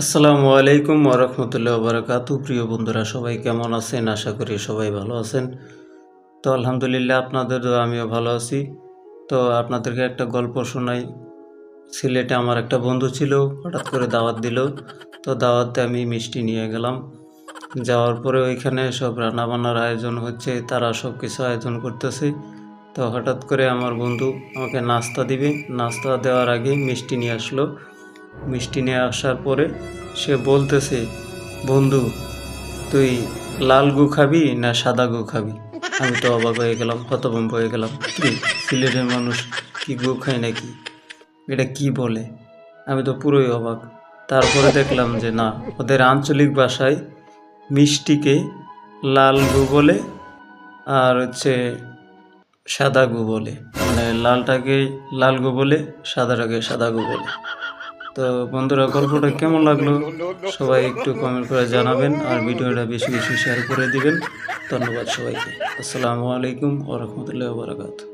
আসসালামু আলাইকুম ওরহমতুল্লাহ বারাকাতু প্রিয় বন্ধুরা, সবাই কেমন আছেন? আশা করি সবাই ভালো আছেন। তো আলহামদুলিল্লাহ আপনাদের আমিও ভালো আছি। তো আপনাদেরকে একটা গল্প শোনাই। সিলেটে আমার একটা বন্ধু ছিল, হঠাৎ করে দাওয়াত দিল। তো দাওয়াতে আমি মিষ্টি নিয়ে গেলাম। যাওয়ার পরে ওইখানে সব রান্নাবান্নার আয়োজন হচ্ছে, তারা সব কিছু আয়োজন করতেছে। তো হঠাৎ করে আমার বন্ধু আমাকে নাস্তা দিবে। নাস্তা দেওয়ার আগে মিষ্টি নিয়ে আসলো। মিষ্টি নিয়ে আসার পরে সে বলতেছে, বন্ধু, তুই লাল গু খাবি না সাদা গু খাবি? আমি তো অবাক হয়ে গেলাম, হতভম্ব হয়ে গেলাম। কি সিলেটের মানুষ কি গু খায় নাকি? এটা কি বলে? আমি তো পুরোই অবাক। তারপরে দেখলাম যে না, ওদের আঞ্চলিক ভাষায় মিষ্টিকে লাল গু বলে আর হচ্ছে সাদা গু বলে। মানে লালটাকে লাল গু বলে, সাদাটাকে সাদা গু বলে। তো বন্ধুরা, গল্পটা কেমন লাগল? সবাই একটু কমেন্ট করে জানাবেন আর ভিডিওটা বেশি বেশি শেয়ার করে দিবেন। ধন্যবাদ সবাইকে। আসসালামু আলাইকুম ওরহমতুল্লাহ বারাকাতু